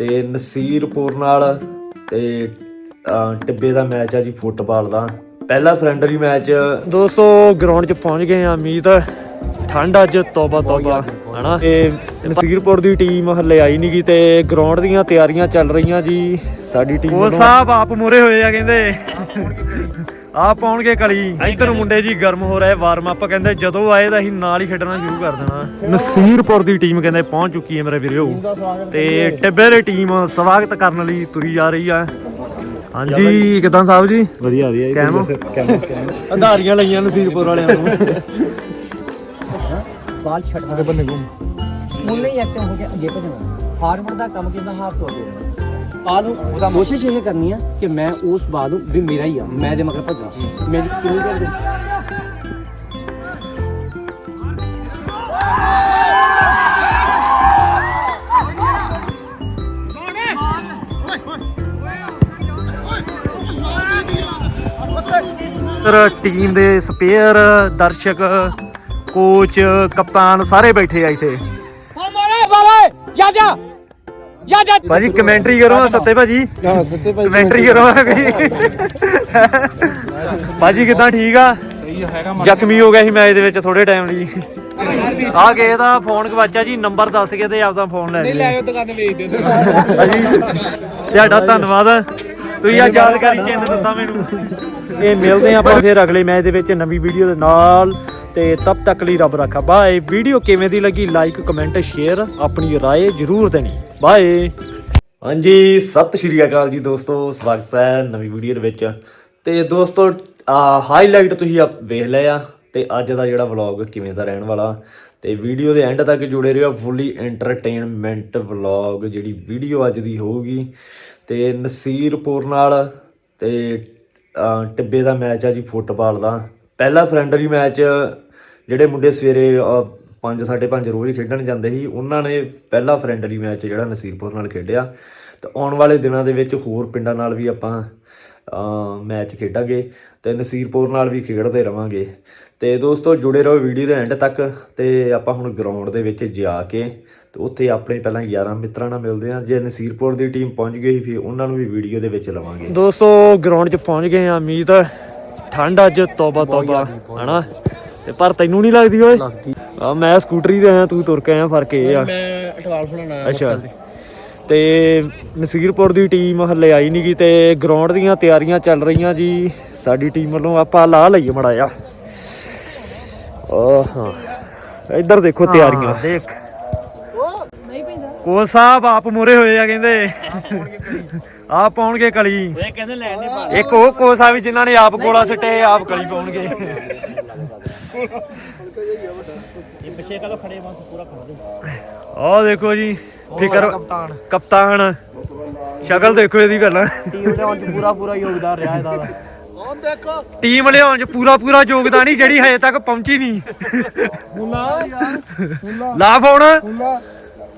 ਤੇ ਨਸੀਰਪੁਰ ਨਾਲ ਤੇ ਟਿੱਬੇ ਦਾ ਮੈਚ ਆ ਜੀ ਫੁੱਟਬਾਲ ਦਾ। ਪਹਿਲਾ ਫਰੈਂਡਲੀ ਮੈਚ ਦੋਸਤੋ ਗਰਾਊਂਡ 'ਚ ਪਹੁੰਚ ਗਏ ਆ ਉਮੀਦ ਠੰਡ ਅੱਜ ਤੋਬਾ ਤੋਬਾ ਹਨਾ? ਤੇ ਨਸੀਰਪੁਰ ਦੀ ਟੀਮ ਹੱਲੇ ਆਈ ਨਹੀਂ ਗਈ ਤੇ ਗਰਾਊਂਡ ਦੀਆਂ ਤਿਆਰੀਆਂ ਚੱਲ ਰਹੀਆਂ ਜੀ। ਸਾਡੀ ਟੀਮ ਉਹ ਸਾਹਿਬ ਆਪ ਮੂਰੇ ਹੋਏ ਆ ਕਹਿੰਦੇ। ਆ ਪਾਉਣਗੇ ਕਲੀ। ਇੱਧਰ ਮੁੰਡੇ ਜੀ ਗਰਮ ਹੋ ਰਹੇ ਵਾਰਮ ਅਪ ਕਹਿੰਦੇ ਜਦੋਂ ਆਏ ਤਾਂ ਅਸੀਂ ਨਾਲ ਹੀ ਖੇਡਣਾ ਸ਼ੁਰੂ ਕਰ ਦੇਣਾ। ਨਸੀਰਪੁਰ ਦੀ ਟੀਮ ਕਹਿੰਦੇ ਪਹੁੰਚ ਚੁੱਕੀ ਹੈ ਮੇਰੇ ਵੀਰੋ। ਤੇ ਟਿੱਬੇ ਦੀ ਟੀਮ ਸਵਾਗਤ ਕਰਨ ਲਈ ਤੁਰੀ ਜਾ ਰਹੀ ਆ। ਹਾਂਜੀ ਕਿਦਾਂ ਸਾਹਿਬ ਜੀ? ਵਧੀਆ ਵਧੀਆ ਕੈਮ ਕੈਮ ਆਧਾਰੀਆਂ ਲਈਆਂ ਨਸੀਰਪੁਰ ਵਾਲਿਆਂ ਨੂੰ। ਬਾਲ ਛੱਡਣਾ ਦੇ ਬੰਨੇ ਘੁੰਮ? ਹੁਣ ਨਹੀਂ ਐਕਟਿਵ ਹੋ ਗਿਆ ਅੱਗੇ ਭਜਣਾ। ਫਾਰਮਰ ਦਾ ਕੰਮ ਕਿੰਨਾ ਹਾਥ ਤੋਂ ਅੱਗੇ ਰਹਿਣਾ। ਨੂੰ ਉਹਦਾ ਕੋਸ਼ਿਸ਼ ਇਹ ਕਰਨੀ ਆ ਕਿ ਮੈਂ ਉਸ ਬਾਦ ਨੂੰ ਵੀ ਮੇਰਾ ਹੀ ਆ ਮੈਂ ਦੇ ਮਗਰ ਭੱਜਣਾ। ਮੇਰੀ ਕਿੰਨੀ ਦੇਰ ਸਰ ਟੀਮ ਦੇ ਸਪੇਅਰ ਦਰਸ਼ਕ ਕੋਚ ਕਪਤਾਨ ਸਾਰੇ ਬੈਠੇ ਆ ਇੱਥੇ। ਮਾਰੇ ਬਾਬਾ ਜਾ ਜਾ। ਜਾ ਜਾ ਭਾਜੀ ਕਮੈਂਟਰੀ ਕਰੋ ਸੱਤੇ ਭਾਜੀ ਹਾਂ ਸੱਤੇ ਭਾਈ ਕਮੈਂਟਰੀ ਕਰੋ ਵੀ ਭਾਜੀ ਕਿਦਾਂ ਠੀਕ ਆ ਸਹੀ ਹੈਗਾ ਜ਼ਖਮੀ ਹੋ ਗਿਆ ਸੀ ਮੈਚ ਦੇ ਵਿੱਚ ਥੋੜੇ ਟਾਈਮ ਲਈ ਆ ਗਏ ਦਾ ਫੋਨ ਗਵਾਚਾ ਜੀ ਨੰਬਰ ਦੱਸ ਕੇ ਤੇ ਆਪਦਾ ਫੋਨ ਲੈ ਲਿਓ ਦੁਕਾਨ ਵੇਚ ਦੇ ਭਾਜੀ ਤੁਹਾਡਾ ਧੰਨਵਾਦ ਤੁਸੀਂ ਆ ਯਾਦਗਾਰੀ ਚਿੰਨ ਦਿੱਤਾ ਮੈਨੂੰ ਇਹ ਮਿਲਦੇ ਆਪਾਂ ਫਿਰ ਅਗਲੇ ਮੈਚ ਦੇ ਵਿੱਚ ਨਵੀਂ ਵੀਡੀਓ ਦੇ ਨਾਲ ਤੇ ਤਬ ਤੱਕ ਲਈ ਰੱਬ ਰੱਖਾ ਬਾਏ ਵੀਡੀਓ ਕਿਵੇਂ ਦੀ ਲੱਗੀ ਲਾਈਕ ਕਮੈਂਟ ਸ਼ੇਅਰ ਆਪਣੀ رائے ਜਰੂਰ ਦੇਣੀ ਬਾਏ ਹਾਂਜੀ, ਸਤਿ ਸ਼੍ਰੀ ਅਕਾਲ ਜੀ ਦੋਸਤੋ, ਸਵਾਗਤ ਹੈ ਨਵੀਂ ਵੀਡੀਓ ਦੇ ਵਿੱਚ। ਤੇ ਦੋਸਤੋ ਹਾਈਲਾਈਟ ਤੁਸੀਂ ਆਪ ਵੇਖ ਲਿਆ ਤੇ ਅੱਜ ਦਾ ਜਿਹੜਾ ਵਲੌਗ ਕਿਵੇਂ ਦਾ ਰਹਿਣ ਵਾਲਾ, ਤੇ ਵੀਡੀਓ ਦੇ ਐਂਡ ਤੱਕ ਜੁੜੇ ਰਹੋ, ਫੁੱਲੀ ਐਂਟਰਟੇਨਮੈਂਟ ਵਲੌਗ ਜਿਹੜੀ ਵੀਡੀਓ ਅੱਜ ਦੀ ਹੋਊਗੀ। ਤੇ ਨਸੀਰਪੁਰ ਨਾਲ, ਤੇ ਟਿੱਬੇ ਦਾ ਮੈਚ ਆ ਜੀ ਫੁੱਟਬਾਲ ਦਾ। ਪਹਿਲਾ ਫਰੈਂਡਲੀ ਮੈਚ ਜਿਹੜੇ ਮੁੰਡੇ ਸਵੇਰੇ 5 5:30 ਰੋਜ਼ ਖੇਡਣ ਜਾਂਦੇ ਸੀ। ਉਹਨਾਂ ਨੇ ਪਹਿਲਾ ਫਰੈਂਡਲੀ ਮੈਚ ਜਿਹੜਾ ਨਸੀਰਪੁਰ ਨਾਲ ਖੇਡਿਆ। ਤੇ ਆਉਣ ਵਾਲੇ ਦਿਨਾਂ ਦੇ ਵਿੱਚ ਹੋਰ ਪਿੰਡਾਂ ਨਾਲ ਵੀ ਆਪਾਂ ਮੈਚ ਖੇਡਾਂਗੇ ਤੇ ਨਸੀਰਪੁਰ ਨਾਲ ਵੀ ਖੇਡਦੇ ਰਵਾਂਗੇ। ਤੇ ਦੋਸਤੋ ਜੁੜੇ ਰਹੋ ਵੀਡੀਓ ਦੇ ਐਂਡ ਤੱਕ ਤੇ ਆਪਾਂ ਹੁਣ ਗਰਾਊਂਡ ਦੇ ਵਿੱਚ ਜਾ ਕੇ ਤੇ ਉੱਥੇ ਆਪਣੇ ਪਹਿਲਾਂ ਯਾਰਾਂ ਮਿੱਤਰਾਂ ਨਾਲ ਮਿਲਦੇ ਹਾਂ। ਜੇ ਨਸੀਰਪੁਰ ਦੀ ਟੀਮ ਪਹੁੰਚ ਗਈ ਫਿਰ ਉਹਨਾਂ ਨੂੰ ਵੀ ਵੀਡੀਓ ਦੇ ਵਿੱਚ ਲਵਾਂਗੇ। ਦੋਸਤੋ ਗਰਾਊਂਡ 'ਚ ਪਹੁੰਚ ਗਏ ਆ ਉਮੀਦ ਠੰਡ ਅੱਜ ਤੋਬਾ ਤੋਬਾ ਹਨਾ? ਤੇ ਪਰ ਤੈਨੂੰ ਨਹੀਂ ਲੱਗਦੀ ਓਏ? ਆ ਮੈਂ ਸਕੂਟਰੀ ਤੇ ਆਇਆ ਤੂੰ ਤੁਰ ਕੇ ਆਇਆ ਫ਼ਰਕ ਇਹ ਆ। ਮੈਂ ਅਟਵਾਲ ਫੜਾਣਾ ਅੱਛਾ। ਤੇ। ਨਸੀਰਪੁਰ ਦੀ ਟੀਮ ਹੱਲੇ ਆਈ ਨਹੀਂ ਗਈ ਤੇ ਗਰਾਊਂਡ ਦੀਆਂ ਤਿਆਰੀਆਂ ਚੱਲ ਰਹੀਆਂ ਜੀ। ਸਾਡੀ ਟੀਮ ਵੱਲੋਂ ਆਪਾਂ ਲਾ ਲਈਏ ਮੜਾ ਆ ਓ ਹਾਂ ਇੱਧਰ ਦੇਖੋ ਤਿਆਰੀਆਂ। ਦੇਖ। ਕੋਚ ਸਾਹਿਬ ਆਪ ਮੂਰੇ ਹੋਏ ਆ ਕਹਿੰਦੇ। ਆ ਪਾਉਣਗੇ ਕਲੀ। ਇਹ ਕਹਿੰਦੇ ਲੈਣ ਨਹੀਂ ਇੱਕ ਉਹ ਕੋਚ ਸਾਹਿਬ ਵੀ ਜਿਨ੍ਹਾਂ ਨੇ ਆਪ ਗੋਲਾ ਸਿੱਟੇ ਆਪ ਕਲੀ ਪਾਉਣਗੇ। ਪਿੱਛੇ ਦੇਖੋ ਜੀ ਫਿਕਰ ਕਪਤਾਨ। ਕਪਤਾਨ। ਸ਼ਕਲ ਦੇਖੋ ਇਹਦੀ ਪਹਿਲਾਂ। ਟੀਮ ਦੇ ਵਿੱਚ ਪੂਰਾ ਪੂਰਾ ਯੋਗਦਾਨ ਰਿਹਾ ਇਹਦਾ ਹੁਣ ਦੇਖੋ। ਟੀਮ ਲਿਆਉਣ ਚ ਪੂਰਾ ਪੂਰਾ ਯੋਗਦਾਨ ਹੀ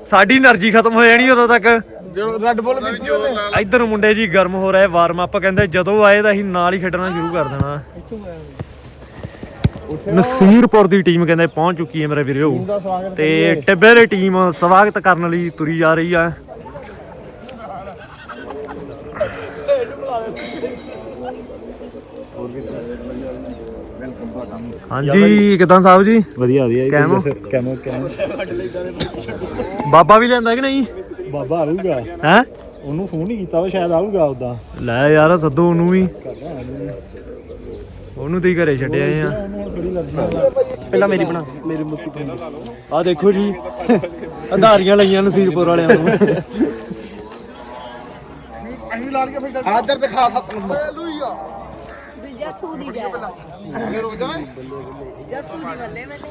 ਸਾਡੀ એનર્ਜੀ ਖਤਮ ਹੋ ਜਾਣੀ ਉਦੋਂ ਤੱਕ। ਰੈੱਡ ਇੱਧਰ ਮੁੰਡੇ ਜੀ ਗਰਮ ਹੋ ਰਹੇ ਵਾਰਮ ਅਪ ਕਹਿੰਦੇ ਜਦੋਂ ਆਏ ਤਾਂ ਅਸੀਂ ਨਾਲ ਹੀ ਖੇਡਣਾ ਸ਼ੁਰੂ ਕਰ ਦੇਣਾ। ਨਸੀਰਪੁਰ ਦੀ ਟੀਮ ਕਹਿੰਦੇ ਪਹੁੰਚ ਚੁੱਕੀ ਹੈ ਮੇਰੇ ਵੀਰੋ। ਤੇ ਟਿੱਬੇ ਦੀ ਟੀਮ ਸਵਾਗਤ ਕਰਨ ਲਈ ਤੁਰੀ ਜਾ ਰਹੀ ਆ। ਹਾਂਜੀ ਕਿਦਾਂ ਸਾਹਿਬ ਜੀ? ਵਧੀਆ ਵਧੀਆ ਕੈਮ? ਕੈਮ ਕੈਮ ਬਾਬਾ ਵੀ ਲੈਂਦਾ ਕਿ ਨਹੀਂ? ਬਾਬਾ ਆਊਗਾ। ਹੈ? ਉਹਨੂੰ ਫੋਨ ਹੀ ਕੀਤਾ ਵਾ ਸ਼ਾਇਦ ਆਊਗਾ ਉਦਾਂ ਲੈ ਯਾਰ ਸੱਦੋ ਉਹਨੂੰ ਵੀ। ਉਹਨੂੰ ਤੇ ਹੀ ਘਰੇ ਛੱਡਿਆ ਆ। ਪਹਿਲਾਂ ਮੇਰੀ ਬਣਾ। ਮੇਰੀ ਮੁੱਤੀ ਆ ਦੇਖੋ ਜੀ। ਆਧਾਰੀਆਂ ਲਈਆਂ ਨਸੀਰਪੁਰ ਵਾਲਿਆਂ ਨੂੰ। ਆਦਰ ਦਿਖਾ ਸੱਤ ਨੰਬਰ ਜੱਸੂ ਦੀ ਜੈ। ਜੱਸੂ ਦੀ ਬੱਲੇ ਮੈਂ ਤੇ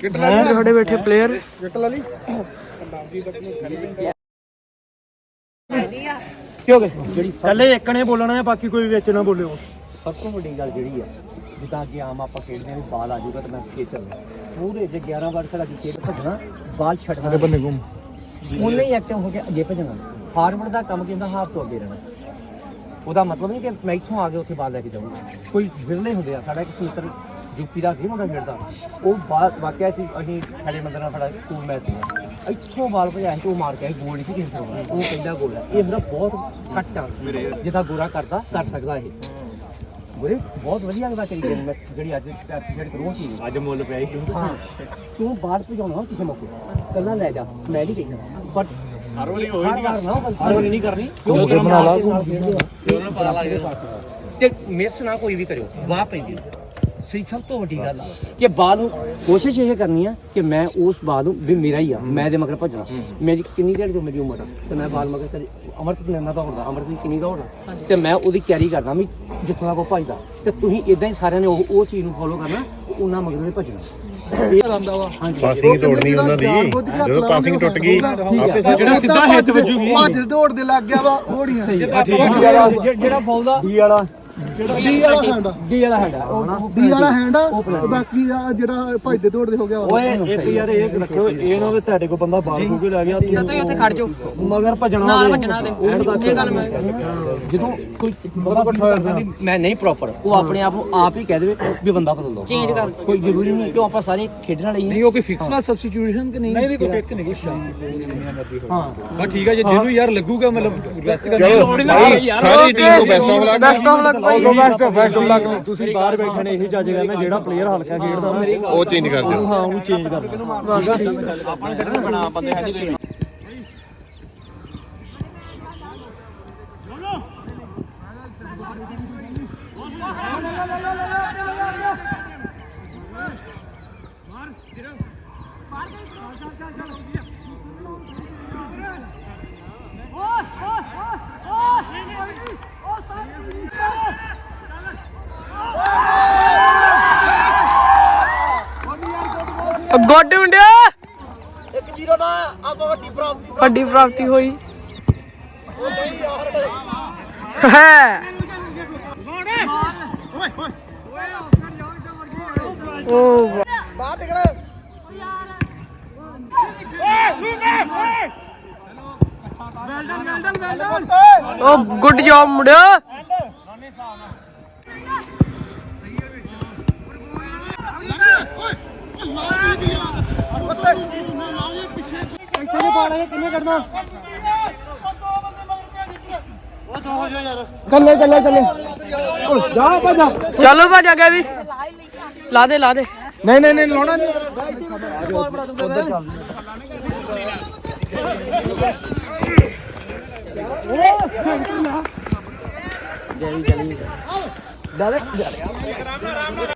ਕਿਹੜੇ ਖੜੇ ਬੈਠੇ ਪਲੇਅਰ ਕੀ ਹੋ ਗਿਆ? ਜਿਹੜੀ ਕੱਲੇ ਇੱਕ ਨੇ ਬੋਲਣਾ ਹੈ ਬਾਕੀ ਕੋਈ ਵਿੱਚ ਨਾ ਬੋਲਿਓ। ਸਭ ਤੋਂ ਵੱਡੀ ਗੱਲ ਜਿਹੜੀ ਆ ਜਿੱਦਾਂ ਕਿ ਆਮ ਆਪਾਂ ਖੇਡਦੇ ਆ ਵੀ ਬਾਲ ਆ ਜਾਊਗਾ ਤਾਂ ਮੈਂ ਖੇਡ ਚੱਲਣਾ ਪੂਰੇ ਜੇ 11 ਵਾਰ ਖੜਾ ਕੇ ਖੇਡ ਭੱਜਣਾ ਬਾਲ ਛੱਡਣਾ ਦੇ ਬੰਨੇ ਘੁੰਮ। ਹੁਣ ਨਹੀਂ। ਐਕਟਿਵ ਹੋ ਕੇ ਅੱਗੇ ਭੱਜਣਾ। ਫਾਰਵਰਡ ਦਾ ਕੰਮ ਕਿੰਦਾ ਹਾਥ ਤੋਂ ਅੱਗੇ ਰਹਿਣਾ। ਉਹਦਾ ਮਤਲਬ ਨਹੀਂ ਕਿ ਮੈਂ ਇੱਥੋਂ ਆ ਕੇ ਉੱਥੇ ਬਾਲ ਲੈ ਕੇ ਜਾਊਂਗਾ। ਕੋਈ ਵਿਰਲੇ ਹੁੰਦੇ ਆ ਸਾਡਾ ਇੱਕ ਸੂਤਰ ਯੂਪੀ ਦਾ ਵੀ ਮੁੰਡਾ ਖੇਡਦਾ। ਉਹ ਵਾਕਿਆ ਸੀ ਅਸੀਂ ਖੜੇ ਮੰਦਰ ਨਾਲ ਖੜਾ ਸਕੂਲ ਮੈਚ ਸੀ। ਇੱਥੋਂ ਬਾਲ ਭਜਾਇਆ ਤੇ ਉਹ ਮਾਰ ਕੇ ਗੋਲ ਨਹੀਂ ਸੀ ਕਿਸੇ ਉਹ ਪਹਿਲਾ ਗੋਲ। ਹੈ ਇਹ ਮੇਰਾ ਬਹੁਤ ਘੱਟ ਆ। ਜਿੱਦਾਂ ਗੋਰਾ ਕਰਦਾ ਕਰ ਸਕਦਾ ਇਹ। ਗੁਰੇ ਬਹੁਤ ਵਧੀਆ ਲੱਗਦਾ ਤੇਰੀ ਗੇਮ ਮੈਂ ਜਿਹੜੀ ਅੱਜ ਜਿਹੜੀ ਕਰੂੰ ਸੀ ਅੱਜ ਮੁੱਲ ਪਿਆ ਹੀ। ਹਾਂ ਤੂੰ ਬਾਹਰ ਭਜਾਉਣਾ ਕਿਸੇ ਮੌਕੇ ਕੱਲਾ ਲੈ ਜਾ ਮੈਂ ਨਹੀਂ ਦੇਖਣਾ। ਪਰ ਹਰ ਵਾਰੀ ਹੋਈ ਨਹੀਂ ਕਰਨਾ ਹਰ ਵਾਰੀ ਨਹੀਂ ਕਰਨੀ। ਕਿਉਂ ਬਣਾ ਲਾ ਉਹਨੂੰ ਪਤਾ ਲੱਗ ਗਿਆ ਤੇ ਮਿਸ ਨਾ ਕੋਈ ਵੀ ਕਰਿਓ ਵਾਹ ਪੈਂਦੀ ਸਹੀ ਸਭ ਤੋਂ ਵੱਡੀ ਗੱਲ ਆ। ਕਿ ਬਾਲ ਨੂੰ ਕੋਸ਼ਿਸ਼ ਇਹ ਕਰਨੀ ਆ ਕਿ ਮੈਂ ਉਸ ਬਾਲ ਨੂੰ ਵੀ ਮੇਰਾ ਹੀ ਆ ਮੈਂ ਦੇ ਮਗਰ ਭੱਜਣਾ। ਮੇਰੀ ਕਿੰਨੀ ਦੇਰ ਜੋ ਮੇਰੀ ਉਮਰ ਆ? ਤੇ ਮੈਂ ਬਾਲ ਮਗਰ ਕਦੇ ਅਮਰਤ ਨੇ ਨਾ ਦੌੜਦਾ ਅਮਰਤ ਦੀ ਕਿੰਨੀ ਦੌੜਦਾ ਤੇ ਮੈਂ ਉਹਦੀ ਕੈਰੀ ਕਰਦਾ ਵੀ ਜਿੱਥੋਂ ਤੱਕ ਉਹ ਭੱਜਦਾ। ਤੇ ਤੁਸੀਂ ਇਦਾਂ ਹੀ ਸਾਰਿਆਂ ਨੇ ਉਹ ਉਹ ਚੀਜ਼ ਨੂੰ ਫੋਲੋ ਕਰਨਾ ਉਹਨਾਂ ਮਗਰ ਨੇ ਭੱਜਣਾ। ਪਾਸਿੰਗ ਤੋੜਨੀ ਉਹਨਾਂ ਦੀ। ਜਦੋਂ ਪਾਸਿੰਗ ਟੁੱਟ ਗਈ ਆਪੇ ਜਿਹੜਾ ਸਿੱਧਾ ਹਿੱਟ ਵੱਜੂਗੀ। ਭੱਜ ਦੌੜ ਦੇ ਲੱਗ ਗਿਆ ਵਾ ਹੋੜੀਆਂ ਜਿਹੜਾ ਜਿਹੜਾ ਫੌਲ ਦਾ ਡੀ ਵਾਲਾ। ਡੀ ਵਾਲਾ ਹੈਂਡ ਡੀ ਵਾਲਾ ਹੈਗਾ ਉਹ ਡੀ ਵਾਲਾ ਹੈਂਡ ਤੇ ਬਾਕੀ ਆ ਜਿਹੜਾ ਭੱਜਦੇ ਦੌੜਦੇ ਹੋ ਗਿਆ ਉਹ। ਓਏ ਇੱਕ ਯਾਰ ਇਹ ਰੱਖਿਓ ਇਹ ਨਾ ਵੀ ਤੁਹਾਡੇ ਕੋਲ ਬੰਦਾ ਬਾਲ ਖੂ ਕੇ ਲੈ ਗਿਆ ਤੁਸੀਂ ਉੱਥੇ ਖੜ ਜਾਓ। ਮਗਰ ਭਜਣਾ ਨਾਲ ਭਜਣਾ ਤੇ ਇਹ ਗੱਲ ਮੈਂ ਜਦੋਂ ਕੋਈ ਬੰਦਾ ਇਕੱਠਾ ਮੈਂ ਨਹੀਂ ਪ੍ਰੋਪਰ ਉਹ ਆਪਣੇ ਆਪ ਨੂੰ ਆਪ ਹੀ ਕਹਿ ਦੇਵੇ ਵੀ ਬੰਦਾ ਬਦਲ ਚੇਂਜ ਕਰ। ਕੋਈ ਜ਼ਰੂਰੀ ਨਹੀਂ ਕਿ ਆਪਾਂ ਸਾਰੇ ਖੇਡਣ ਵਾਲੇ ਹੀ ਨਹੀਂ ਉਹ ਕੋਈ ਫਿਕਸ ਵਾ ਸਬਸਟੀਟਿਊਸ਼ਨ ਕਿ ਨਹੀਂ? ਨਹੀਂ ਕੋਈ ਫਿਕਸ ਨਹੀਂ। ਹਾਂ। ਬਸ ਠੀਕ ਹੈ ਜੇ ਜਿਹਨੂੰ ਯਾਰ ਲੱਗੂਗਾ ਮਤਲਬ ਰੈਸਟ ਚਲੋ ਭਾਈ ਸਾਰੀ ਟੀਮ ਨੂੰ best of luck best best luck ਤੁਸੀਂ ਬਾਹਰ ਬੈਠੇ ਨੇ ਇਹੀ ਜੱਜ ਕਰਨਾ ਜਿਹੜਾ ਪਲੇਅਰ ਹਲਕਾ ਖੇਡਦਾ ਉਹਨੂੰ ਉਹ ਚੇਂਜ ਕਰ ਦਿਓ ਹਾਂ। ਉਹਨੂੰ ਚੇਂਜ ਕਰ ਦੇਣਾ ਗੁੱਡ ਮੁੰਡਿਆ 1-0 ਨਾ ਆਪਾਂ ਵੱਡੀ ਪ੍ਰਾਪਤੀ ਵੱਡੀ ਪ੍ਰਾਪਤੀ ਹੋਈ। ਹੈ। ਓ ਓ ਗੁੱਡ ਜੌਬ ਮੁੰਡਿਆ ਕੱਲੇ ਕੱਲੇ ਕੱਲੇ ਜਾ ਭੱਜਾ ਚਲੋ ਭਾਜ ਅੱਗੇ ਵੀ ਲਾ ਦੇ ਲਾ ਦੇ ਨਹੀਂ ਨਹੀਂ ਨਹੀਂ ਲਾਉਣਾ ਨਹੀਂ ਉਧਰ ਚੱਲ ਪੂਰੇ ਸੱਚਾ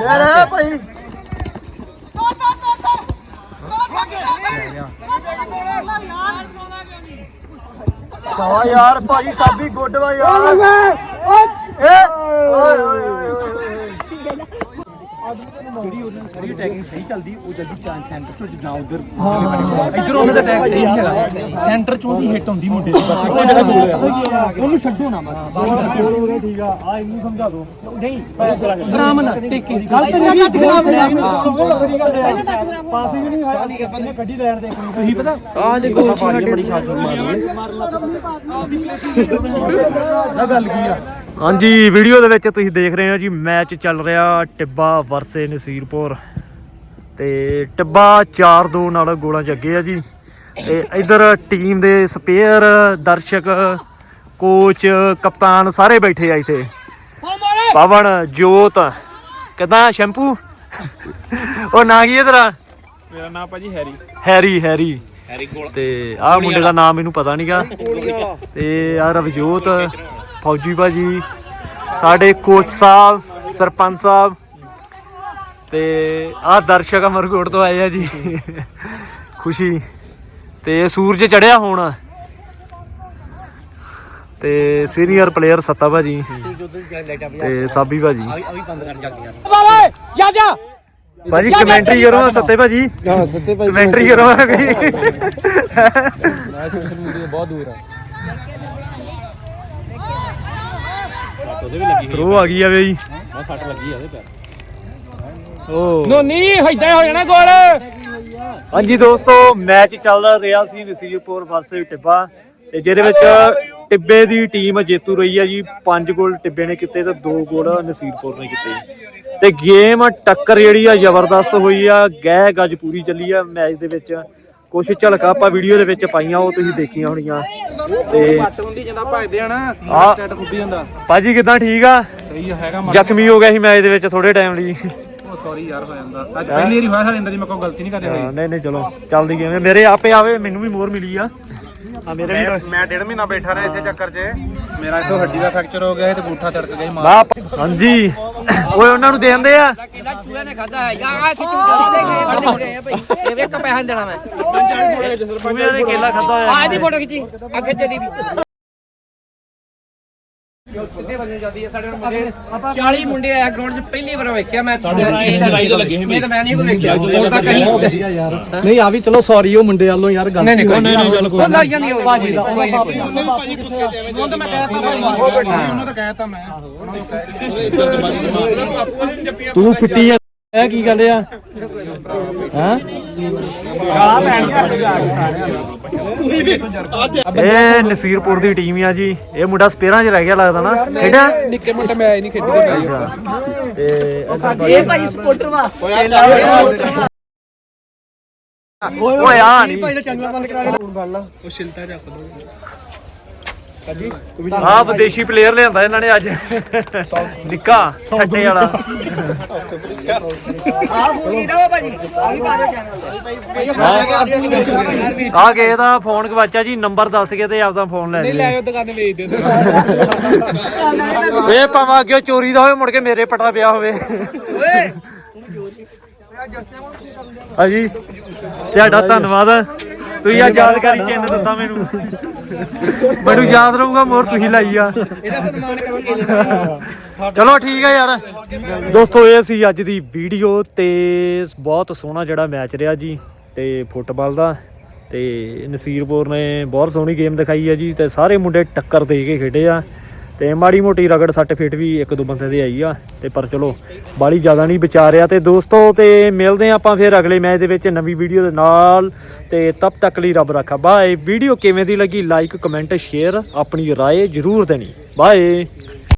ਲੈ ਭਾਈ। ਸਵਾ ਯਾਰ ਭਾਜੀ ਸਾਬੀ ਗੁੱਡ ਵਾ ਯਾਰ। ਏ ਓਏ ਓਏ। ਜਿਹੜੀ ਉਹਨਾਂ ਦੀ ਸਾਰੀ ਅਟੈਕਿੰਗ ਸਹੀ ਚੱਲਦੀ ਉਹ ਜਲਦੀ ਚਾਂਸ ਸੈਂਟਰ ਤੋਂ ਜਾਂ ਉਧਰ ਇਧਰ ਉਹਨਾਂ ਦਾ ਅਟੈਕ ਸਹੀ ਨਹੀਂ ਹੈਗਾ ਸੈਂਟਰ ਚੋਂ ਦੀ ਹਿੱਟ ਹੁੰਦੀ ਮੁੰਡੇ ਦੀ। ਬਸ ਉਹ ਜਿਹੜਾ ਗੋਲ ਆ ਉਹਨੂੰ ਛੱਡੋ ਨਾ ਬਸ ਠੀਕ ਆ ਆ ਇਹਨੂੰ ਸਮਝਾ ਦੋ। ਆਰਾਮ ਨਾਲ ਟੇਕੇ ਗਲਤ ਨਹੀਂ ਪਾਸਿੰਗ ਨਹੀਂ ਹੋਇਆ। ਬੰਦੇ ਕੱਢੀ ਲੈਣ ਦੇ ਤੁਸੀਂ ਪਤਾ ਆਹ ਦੇ ਗੋਲ ਚ ਬੜੀ ਖਾਸ ਮਾਰੀ ਨਾ ਗੱਲ ਕੀ ਆ? ਹਾਂਜੀ ਵੀਡੀਓ ਦੇ ਵਿੱਚ ਤੁਸੀਂ ਦੇਖ ਰਹੇ ਹੋ ਜੀ ਮੈਚ ਚੱਲ ਰਿਹਾ ਟਿੱਬਾ ਵਰਸੇ ਨਸੀਰਪੁਰ। ਤੇ ਟਿੱਬਾ 4-2 ਨਾਲ ਗੋਲਾਂ 'ਚ ਅੱਗੇ ਆ ਜੀ। ਤੇ ਇਧਰ ਟੀਮ ਦੇ ਸਪੇਅਰ ਦਰਸ਼ਕ ਕੋਚ ਕਪਤਾਨ ਸਾਰੇ ਬੈਠੇ ਆ ਇੱਥੇ। ਪਵਨ ਜੋਤ ਕਿਦਾਂ ਸ਼ੈਂਪੂ? ਉਹ ਨਾਂ ਕੀ ਹੈ ਤੇਰਾ? ਮੇਰਾ ਨਾਮ ਭਾਜੀ ਹੈਰੀ। Harry Harry. ਤੇ ਆਹ ਮੁੰਡੇ ਦਾ ਨਾਮ ਮੈਨੂੰ ਪਤਾ ਨਹੀਂਗਾ ਤੇ ਆ ਰਵਜੋਤ। ਫੌਜੀ ਭਾਜੀ ਸਾਡੇ ਕੋਚ ਸਾਹਿਬ ਸਰਪੰਚ ਸਾਹਿਬ ਤੇ ਆਹ ਦਰਸ਼ਕ ਅਮਰਕੋਟ ਤੋਂ ਆਏ ਆ ਜੀ। ਖੁਸ਼ੀ। ਤੇ ਸੂਰਜ ਚੜਿਆ ਹੁਣ। ਤੇ ਸੀਨੀਅਰ ਪਲੇਅਰ ਸੱਤਾ ਭਾਜੀ ਤੇ ਸਾਬੀ ਭਾਜੀ। ਆ ਜਾ ਜਾ। ਭਾਜੀ ਕਮੈਂਟਰੀ ਕਰੋ ਨਾ ਸੱਤੇ ਭਾਜੀ। ਹਾਂ ਸੱਤੇ ਭਾਈ ਕਮੈਂਟਰੀ ਕਰੋ ਨਾ ਕੋਈ ਮੈਂ ਸੋਸ਼ਲ ਮੀਡੀਆ ਬਹੁਤ ਦੂਰ ਆ। ਥਰੋ ਆ ਗਈ ਆ ਬਈ ਮੈਂ ਸੱਟ ਲੱਗੀ ਆ ਉਹਦੇ ਪੈਰ। ਓ। ਨੋਨੀ ਏਦਾਂ ਹੋ ਜਾਣਾ ਗੋਲ। ਹਾਂਜੀ ਦੋਸਤੋ ਮੈਚ ਚੱਲ ਰਿਹਾ ਸੀ ਨਸੀਰਪੁਰ ਵਰਸਸ ਟਿੱਬਾ ਤੇ ਜਿਹਦੇ ਵਿੱਚ ਟਿੱਬੇ ਦੀ ਟੀਮ ਜੇਤੂ ਰਹੀ ਹੈ ਜੀ। 5 ਗੋਲ ਟਿੱਬੇ ਨੇ ਕੀਤੇ ਤੇ 2 ਗੋਲ ਨਸੀਰਪੁਰ ਨੇ ਕੀਤੇ। ਤੇ ਗੇਮ ਟੱਕਰ ਜਿਹੜੀ ਆ ਜ਼ਬਰਦਸਤ ਹੋਈ ਆ ਗਹਿ ਗੱਜ ਪੂਰੀ ਚੱਲੀ ਆ ਮੈਚ ਦੇ ਵਿੱਚ। ਕੁਝ ਝਲਕਾਂ ਆਪਾਂ ਵੀਡੀਓ ਦੇ ਵਿੱਚ ਪਾਈਆਂ ਉਹ ਤੁਸੀਂ ਦੇਖੀਆਂ ਹੋਣੀਆਂ। ਤੇ ਹੁੰਦੀ ਜਾਂਦਾ ਭਜਦੇ ਆ ਨਾ ਆ ਟੱਟ ਖੁੱਡੀ ਜਾਂਦਾ ਭਾਜੀ ਕਿਦਾਂ ਠੀਕ ਆ? ਸਹੀ ਹੈਗਾ ਜ਼ਖਮੀ ਹੋ ਗਿਆ ਸੀ ਮੈਚ ਦੇ ਵਿੱਚ ਥੋੜੇ ਟਾਈਮ ਲਈ। ਉਹ ਸੌਰੀ ਯਾਰ ਹੋ ਜਾਂਦਾ। ਅੱਜ ਪਹਿਲੀ ਵਾਰੀ ਹੋਇਆ ਸਾਡੇ ਅੰਦਰ ਜੀ ਮੈਂ ਕੋਈ ਗਲਤੀ ਨਹੀਂ ਕਰਦੇ ਹੋਈ। ਹਾਂ, ਨਹੀਂ ਨਹੀਂ ਚਲੋ ਚੱਲਦੀ ਗੇਮ ਮੇਰੇ ਆਪੇ ਆਵੇ ਮੈਨੂੰ ਵੀ ਮੋਰ ਮਿਲੀ ਆ। ਆ ਮੇਰੇ ਵੀ ਮੈਂ ਮੈਂ ਡੇਢ ਮਹੀਨਾ ਬੈਠਾ ਰਿਹਾ ਇਸੇ ਚੱਕਰ 'ਚ। ਮੇਰਾ ਇੱਥੋਂ ਹੱਡੀ ਦਾ ਫ੍ਰੈਕਚਰ ਹੋ ਗਿਆ ਸੀ ਤੇ ਗੂਠਾ ਤੜਕ ਗਿਆ ਸੀ ਮਾਰ ਵਾਹ ਹਾਂਜੀ। ਓਏ ਉਹਨਾਂ ਨੂੰ ਦੇ ਦਿੰਦੇ ਆ। ਕਿਲਾ ਚੂਹਾ ਨੇ ਖਾਦਾ ਹੈ ਆ ਖਿੱਚ ਦੇ ਗਏ ਫੜ ਦੇ ਗਏ ਭਾਈ ਇਹ ਵੇਖ ਪੈਸਾ ਦੇਣਾ ਮੈਂ ਚੂਹਿਆਂ ਨੇ ਕੇਲਾ ਖਾਦਾ ਆ ਹੋਇਆ ਇਹਦੀ ਫੋਟੋ ਖਿੱਚੀ। ਆ ਖਿੱਚ ਦੀ ਵੀ। ਕਿੰਨੇ ਵਜੇ ਜਾਂਦੀ ਹੈ? ਸਾਡੇ ਮੁੰਡੇ 40 ਮੁੰਡੇ ਆਇਆ ਗਰਾਊਂਡ 'ਚ ਪਹਿਲੀ ਵਾਰ ਵੇਖਿਆ ਮੈਂ। ਲੜਾਈ ਤੋਂ ਲੱਗੇ ਸੀ। ਮੈਂ ਤਾਂ ਮੈਂ ਨਹੀਂ ਕੋਈ ਵੇਖਿਆ। ਹੁਣ ਤੱਕ ਕਹੀਂ ਨਹੀਂ ਆ ਵੀ ਚਲੋ ਸੌਰੀ ਉਹ ਮੁੰਡੇ ਵੱਲੋਂ ਯਾਰ ਗੱਲ ਨਹੀਂ ਨਹੀਂ ਕੋਈ ਨਹੀਂ ਗੱਲ ਉਹ ਲੱਗ ਜਾਂਦੀ ਉਹ ਭਾਜੀ ਦਾ ਉਹਨਾਂ ਤਾਂ ਮੈਂ ਕਹਿਤਾ ਭਾਈ ਉਹ ਬੈਠੀ। ਉਹਨਾਂ ਤਾਂ ਕਹਿਤਾ ਮੈਂ। ਉਹਨਾਂ ਨੂੰ ਕਹਿ ਤੂੰ ਫਿੱਟੀ ਆ। ਇਹ ਕੀ ਗੱਲ ਆ? ਹਾਂ? ਇਹ ਨਸੀਰਪੁਰ ਦੀ ਟੀਮ ਆ ਜੀ। ਇਹ ਮੁੰਡਾ ਸਪੇਰਾਂ 'ਚ ਰਹਿ ਗਿਆ ਲੱਗਦਾ ਨਾ। ਖੇਡਿਆ? ਨਿੱਕੇ ਮੁੰਡੇ ਮੈਂ ਨਹੀਂ ਖੇਡੀ ਅੱਛਾ। ਤੇ ਇਹ ਭਾਈ ਸਪੋਰਟਰ ਵਾ। ਓਏ ਆ ਨਹੀਂ। ਆ ਵਿਦੇਸ਼ੀ ਪਲੇਅਰ ਲਿਆਂਦਾ ਇਹਨਾਂ ਨੇ ਅੱਜ। ਨਿੱਕਾ ਠੱਟੇ ਵਾਲਾ। ਆ ਫੋਨ ਨਾ ਭਾਜੀ ਆ ਵੀ ਮਾਰਿਓ ਚੈਨਲ ਆ ਗਏ ਦਾ ਫੋਨ ਗਵਾਚਾ ਜੀ ਨੰਬਰ ਦੱਸ ਕੇ ਤੇ ਆਪਦਾ ਫੋਨ ਲੈ ਲਿਓ ਦੁਕਾਨੇ ਵੇਚ ਦੇ ਇਹ ਭਾਵੇਂ ਅੱਗੇ ਚੋਰੀ ਦਾ ਹੋਵੇ ਮੁੜ ਕੇ ਮੇਰੇ ਪਟਾ ਪਿਆ ਹੋਵੇ। ਹਾਂਜੀ ਤੁਹਾਡਾ ਧੰਨਵਾਦ। ਤੁਸੀਂ ਆ ਯਾਦਗਾਰੀ ਚਿੰਨ ਦਿੱਤਾ ਮੈਨੂੰ। ਮੈਨੂੰ ਯਾਦ ਰਹੂਗਾ ਮੋਰ ਤੁਸੀਂ ਲਾਈ ਆ। ਚਲੋ ਠੀਕ ਹੈ ਯਾਰ। ਦੋਸਤੋ ਇਹ ਸੀ ਅੱਜ ਦੀ ਵੀਡੀਓ ਤੇ ਬਹੁਤ ਸੋਹਣਾ ਜਿਹੜਾ ਮੈਚ ਰਿਹਾ ਜੀ ਤੇ ਫੁੱਟਬਾਲ ਦਾ। ਤੇ ਨਸੀਰਪੁਰ ਨੇ ਬਹੁਤ ਸੋਹਣੀ ਗੇਮ ਦਿਖਾਈ ਹੈ ਜੀ ਤੇ ਸਾਰੇ ਮੁੰਡੇ ਟੱਕਰ ਦੇ ਕੇ ਖੇਡੇ ਆ। ਤੇ ਮਾੜੀ ਮੋਟੀ ਰਗੜ ਸੱਟ ਫੇਟ ਵੀ ਇੱਕ ਦੋ ਬੰਦੇ ਦੇ ਆਈ ਆ ਤੇ ਪਰ ਚਲੋ ਬਾਲੀ ਜ਼ਿਆਦਾ ਨਹੀਂ ਵਿਚਾਰਿਆ ਤੇ ਦੋਸਤੋ ਤੇ ਮਿਲਦੇ ਆ ਆਪਾਂ ਫਿਰ ਅਗਲੇ ਮੈਚ ਦੇ ਵਿੱਚ ਨਵੀਂ ਵੀਡੀਓ ਦੇ ਨਾਲ ਤੇ ਤਬ ਤੱਕ ਲਈ ਰੱਬ ਰੱਖਾ ਬਾਏ ਵੀਡੀਓ ਕਿਵੇਂ ਦੀ ਲੱਗੀ ਲਾਈਕ ਕਮੈਂਟ ਸ਼ੇਅਰ ਆਪਣੀ رائے ਜਰੂਰ ਦੇਣੀ ਬਾਏ